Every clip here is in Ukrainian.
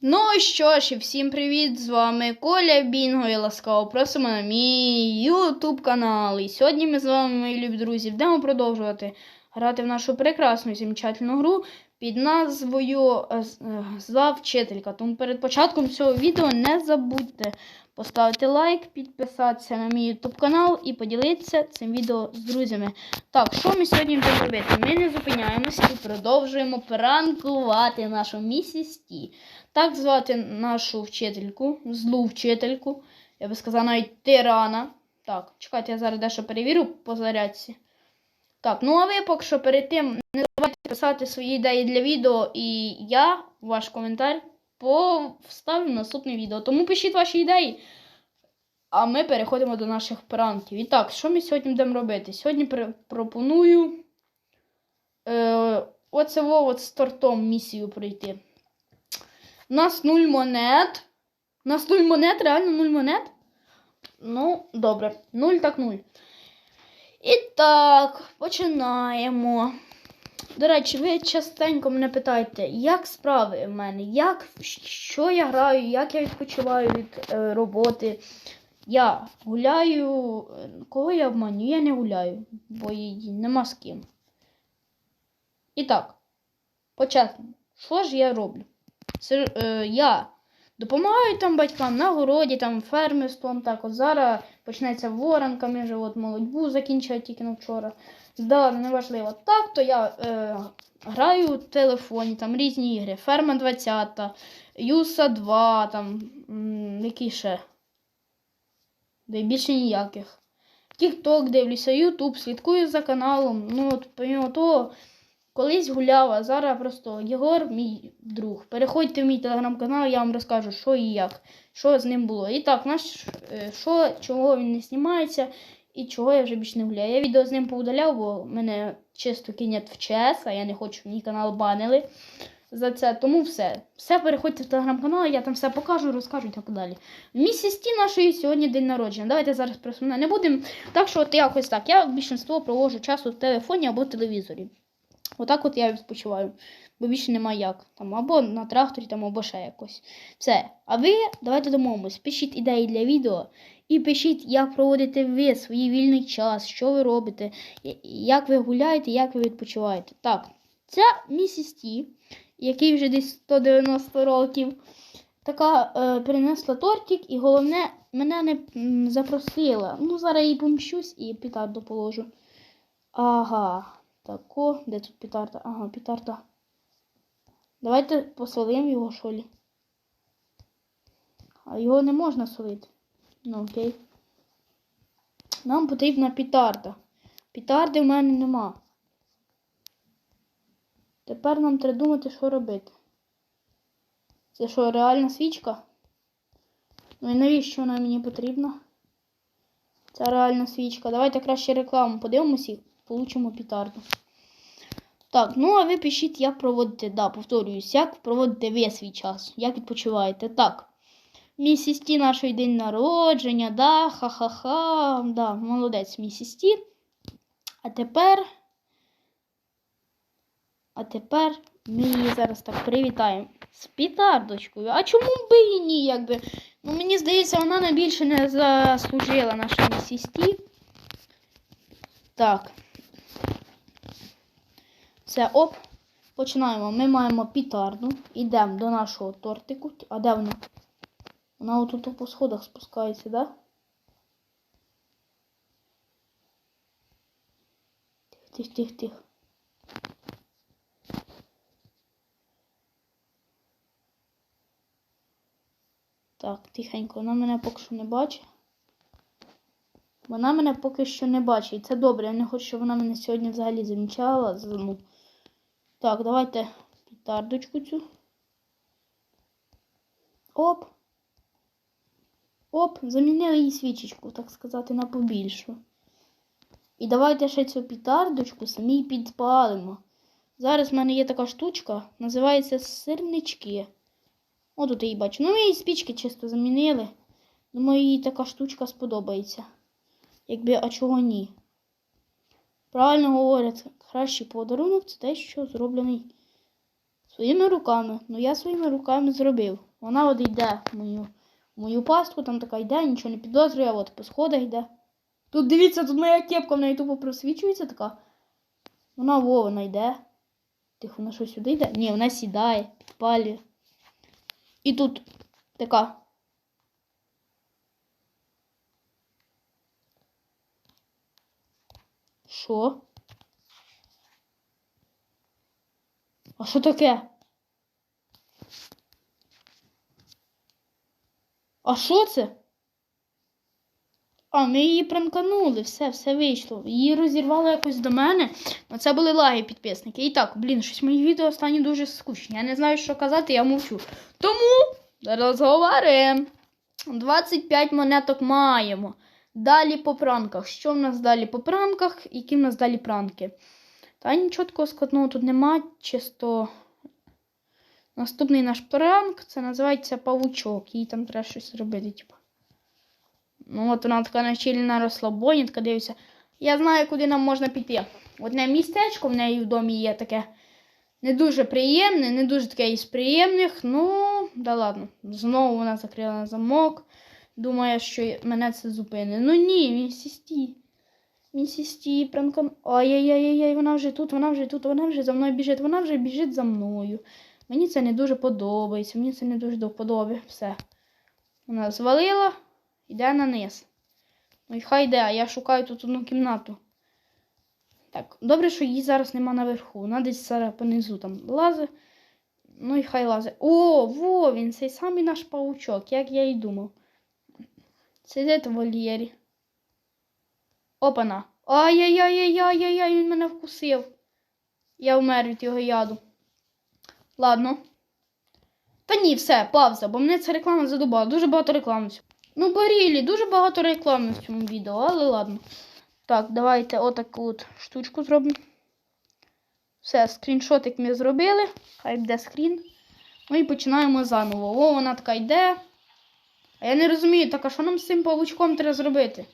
Ну що ж, і всім привіт! З вами Коля Бінго і ласкаво просимо на мій YouTube канал. І сьогодні ми з вами, мої любі друзі, будемо продовжувати грати в нашу прекрасну і замечательну гру під назвою е, е, Зла вчителька. Тому перед початком цього відео не забудьте поставити лайк, підписатися на мій YouTube канал і поділитися цим відео з друзями. Так, що ми сьогодні будемо робити? Ми не зупиняємося і продовжуємо пранкувати нашу місіс Ті. Так звати нашу вчительку, злу вчительку. Я би сказала навіть тирана. Так, чекайте, я зараз дещо перевірю по зарядці. Так, ну а ви поки що перед тим писати свої ідеї для відео, і я ваш коментар вставлю в наступне відео. Тому пишіть ваші ідеї. А ми переходимо до наших пранків. І так, що ми сьогодні будемо робити? Сьогодні пропоную е, оце от з тортом місію пройти. У нас нуль монет. У нас нуль монет, реально нуль монет. Ну, добре. Нуль так нуль. І так, починаємо. До речі, ви частенько мене питаєте, як справи в мене, як, що я граю, як я відпочиваю від е, роботи. Я гуляю. е, Кого я обманю? Я не гуляю, бо її нема з ким. І так, по-чесному, що ж я роблю? Сер- е, я допомагаю там батькам на городі, там фермерством. Так, от зараз почнеться воронками, вже от молодьбу закінчила тільки на вчора. Да, неважливо. Так, то я е, граю в телефоні, там різні ігри. Ферма 20, Юса 2, там, м, які ще. Да більше ніяких. Тікток дивлюся, Ютуб, слідкую за каналом. Ну, от, помимо того, колись гуляв, а зараз просто Єгор, мій друг. Переходьте в мій телеграм-канал, я вам розкажу, що і як, що з ним було. І так, наш, е, що, чого він не знімається і чого я вже більше не гуляю. Я відео з ним поудаляв, бо мене чисто кинять в ЧС, а я не хочу, мій канал банили за це. Тому все. Все переходьте в телеграм-канал, я там все покажу, розкажу і так далі. В місті Сті нашої сьогодні день народження. Давайте зараз про не будемо. Так що от якось так. Я більшинство проводжу часу в телефоні або телевізорі. Отак от я відпочиваю. Бо більше нема як. Там, або на тракторі, там, або ще якось. Все. А ви давайте домовимось. Пишіть ідеї для відео. І пишіть, як проводите ви свій вільний час, що ви робите, як ви гуляєте, як ви відпочиваєте. Так, ця місіс Ті, який вже десь 190 років, така е, принесла тортик, і головне, мене не запросила. Ну, зараз їй помщусь і петарду положу. Ага. Тако, де тут петарда? Ага, петарда. Давайте посолимо його, що лі. А його не можна солити. Ну, окей. Нам потрібна петарда. Петарди в мене нема. Тепер нам треба думати, що робити. Це що, реальна свічка? Ну і навіщо вона мені потрібна? Це реальна свічка. Давайте краще рекламу подивимося получимо петарду. Так, ну а ви пишіть, як проводите, да, повторююсь, як проводите ви свій час, як відпочиваєте. Так. Місіс Ті нашої день народження, да, ха-ха-ха, да, молодець місіс Ті. А тепер. А тепер ми її зараз так привітаємо з пітардочкою. А чому би і ні, якби? Ну, мені здається, вона найбільше не заслужила наша місіс Ті. Так. Все, оп. Починаємо. Ми маємо пітарду. Йдемо до нашого тортику. А де вона? Вона отут по сходах спускається, да? Тих, тих, тих. Так, тихенько, вона мене поки що не бачить. Вона мене поки що не бачить. Це добре. Я не хочу, щоб вона мене сьогодні взагалі замічала. Ну. Так, давайте петардочку цю. Оп. Оп, замінили їй свічечку, так сказати, на побільшу. І давайте ще цю петардочку самі підпалимо. Зараз в мене є така штучка, називається сирнички. О, тут її бачу. Ну, ми її спічки чисто замінили. Думаю, їй така штучка сподобається. Якби, а чого ні? Правильно говорять, кращий подарунок це те, що зроблений своїми руками. Ну, я своїми руками зробив. Вона от йде в мою, мою пастку, там така йде, нічого не підозрює, от по сходах йде. Тут дивіться, тут моя кепка, в неї тупо просвічується така. Вона во, вона йде. Тихо, вона що сюди йде? Ні, вона сідає, підпалює. І тут така. Що? А що таке? А що це? А, ми її пранканули, все, все вийшло. Її розірвало якось до мене. Ну, це були лаги підписники. І так, блін, щось мої відео останні дуже скучні. Я не знаю, що казати, я мовчу. Тому розговоримо. 25 монеток маємо. Далі по пранках. Що в нас далі по пранках? Які в нас далі пранки? Та нічого такого складного тут нема. Чисто наступний наш пранк це називається павучок. Їй там треба щось робити. Типу. Ну, от вона така начільна розслабоні, така дивиться. Я знаю, куди нам можна піти. Одне містечко в неї в домі є таке не дуже приємне, не дуже таке із приємних. Ну, да ладно. Знову вона закрила замок. Думає, що мене це зупине. Ну ні, він сісті. Він сісті, пранком. Ай-яй-яй-яй, вона вже тут, вона вже тут, вона вже за мною біжить, вона вже біжить за мною. Мені це не дуже подобається, мені це не дуже до. Все. Вона звалила, йде на низ. Ну і хай йде, а я шукаю тут одну кімнату. Так, добре, що її зараз нема наверху. Вона десь зараз понизу там лазить. Ну і хай лазить. О, во, він цей самий наш паучок, як я і думав. Сидить в вольєрі. Опана. Ай-яй-яй-яй-яй-яй, він мене вкусив. Я вмер від його яду. Ладно. Та ні, все, пауза, бо мене ця реклама задубала. Дуже багато реклами. Ну, Борілі, дуже багато реклами в цьому відео, але ладно. Так, давайте отаку от штучку зробимо. Все, скріншотик ми зробили. Хай буде скрін. Ну і починаємо заново. О, вона така йде. А я не розумію, так а що нам з цим павучком треба зробити?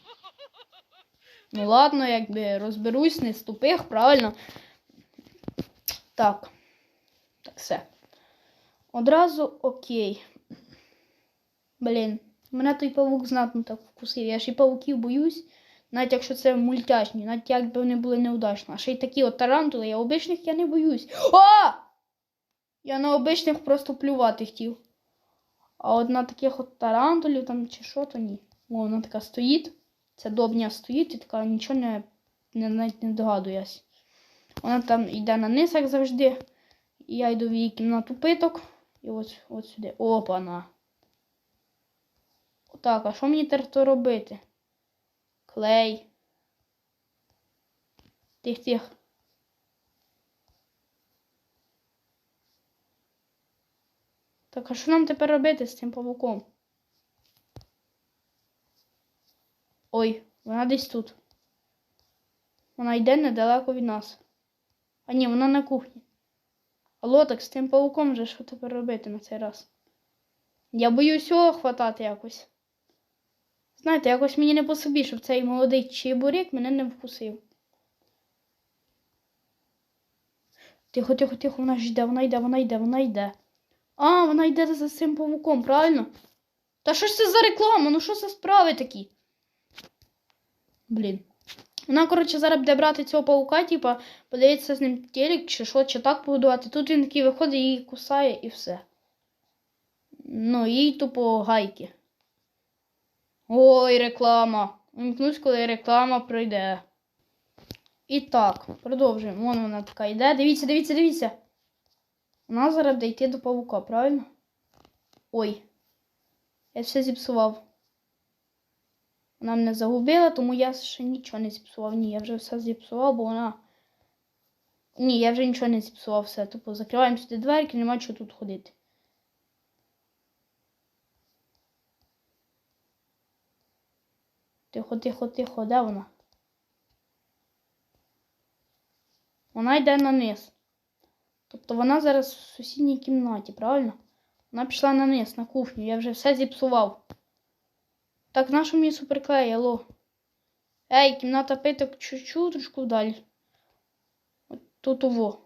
Ну ладно, якби розберусь, не з тупих, правильно. Так. Так, все. Одразу окей. Блін, мене той павук знатно так вкусив. Я ж і павуків боюсь, навіть якщо це мультяшні, навіть якби вони були неудачні. А ще й такі от тарантули, я обичних я не боюсь. О! Я на обичних просто плювати хотів. А от на таких от тарантулів там чи що, то ні. О, вона така стоїть. Ця добня стоїть і така нічого не, не навіть не догадуюсь. Вона там йде на низ, як завжди. І я йду в її кімнату питок. І ось от сюди. Опана. Так, а що мені тепер робити? Клей. Тих-тих. Так, а що нам тепер робити з цим павуком? Ой, вона десь тут. Вона йде недалеко від нас. А ні, вона на кухні. Алло, так з тим пауком вже що тепер робити на цей раз? Я боюсь його хватати якось. Знаєте, якось мені не по собі, щоб цей молодий чебурек мене не вкусив. Тихо, тихо, тихо, вона ж йде, вона йде, вона йде, вона йде. А, вона йде за цим павуком, правильно? Та що ж це за реклама? Ну що за справи такі? Блін. Вона, коротше, зараз буде брати цього паука, типа, подивитися з ним телек, чи що, чи так побудувати. Тут він такий виходить, її кусає і все. Ну, їй тупо гайки. Ой, реклама. Вимкнусь, коли реклама пройде. І так, продовжуємо. Вон вона така йде. Дивіться, дивіться, дивіться. Вона зараз буде йти до павука, правильно? Ой. Я все зіпсував. Вона мене загубила, тому я ще нічого не зіпсував. Ні, я вже все зіпсував, бо вона. Ні, я вже нічого не зіпсував все. Тупо закриваємо сюди дверки, нема чого тут ходити. Тихо, тихо, тихо, де вона? Вона йде на низ. Тобто вона зараз в сусідній кімнаті, правильно? Вона пішла на низ, на кухню. Я вже все зіпсував. Так, нашу мені суперклей, алло. Ей, кімната питок чуть-чуть вдалі. От тут ово.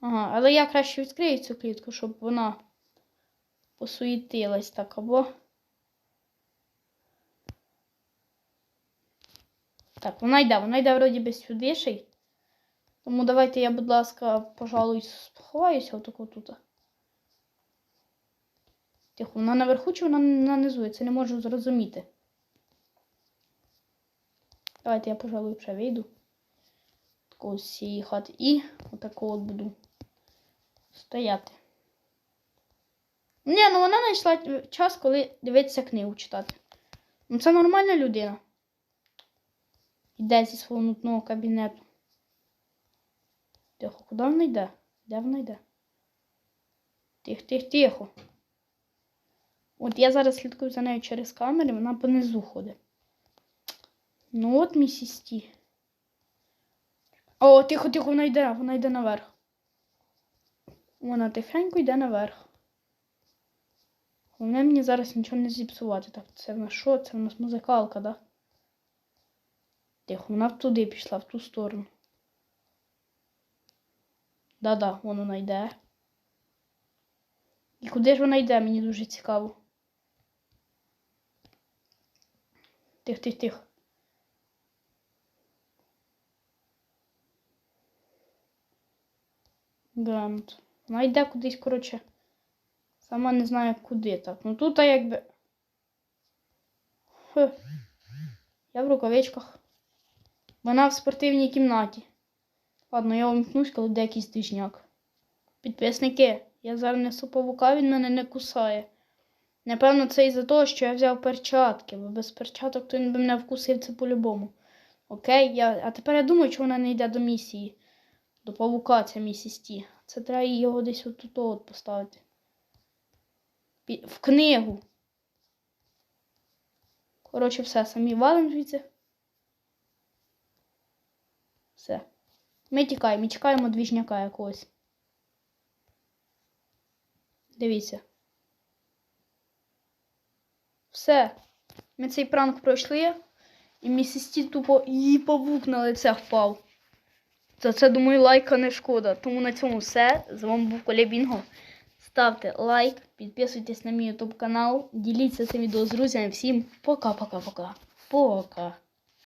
Ага, але я краще відкрию цю клітку, щоб вона посуетилась так, або. Так, вона йде, вона йде вроді би сюди ще й. Тому давайте я, будь ласка, пожалуй, сховаюся отако тут. Тихо, вона наверху чи вона нанизу? Я це не можу зрозуміти. Давайте я, пожалуй, вже вийду. Такого з цієї хати. І отако от буду стояти. Ні, ну вона знайшла час, коли дивитися книгу читати. Ну це нормальна людина. Йде зі свого нутного кабінету. Тихо, куди вона йде? Де вона йде? Тихо, тихо, тихо. От я зараз слідкую за нею через камери, вона понизу ходить. Ну от місіс Ті. О, тихо, тихо, вона йде, вона йде наверх. Вона тихенько йде наверх. Головне мені зараз нічого не зіпсувати. Так, це в нас що? Це в нас музикалка, да? Тихо, вона туди пішла, в ту сторону. Да-да, вон вона йде. І куди ж вона йде, мені дуже цікаво. Тих, тих, тих. Грант. Вона йде кудись, коротше. Сама не знаю куди так. Ну тут а якби. Хе. Я в рукавичках. Вона в спортивній кімнаті. Ладно, я вимкнусь, коли буде якийсь двіжняк. Підписники, я зараз несу павука, він мене не кусає. Напевно, це із-за того, що я взяв перчатки, бо без перчаток то він би мене вкусив це по-любому. Окей, я... а тепер я думаю, що вона не йде до місії. До павука ця місіс Ті. Це треба його десь отут от поставити. Пі- В книгу. Коротше, все, самі валим звідси. Все. Ми тікаємо, ми чекаємо двіжняка якогось. Дивіться. Все. Ми цей пранк пройшли. І мій сестрі тупо її павук на лице впав. За це, думаю, лайка не шкода. Тому на цьому все. З вами був Коля Бінго. Ставте лайк, підписуйтесь на мій YouTube канал, діліться цим відео з друзями. Всім пока-пока-пока. Пока.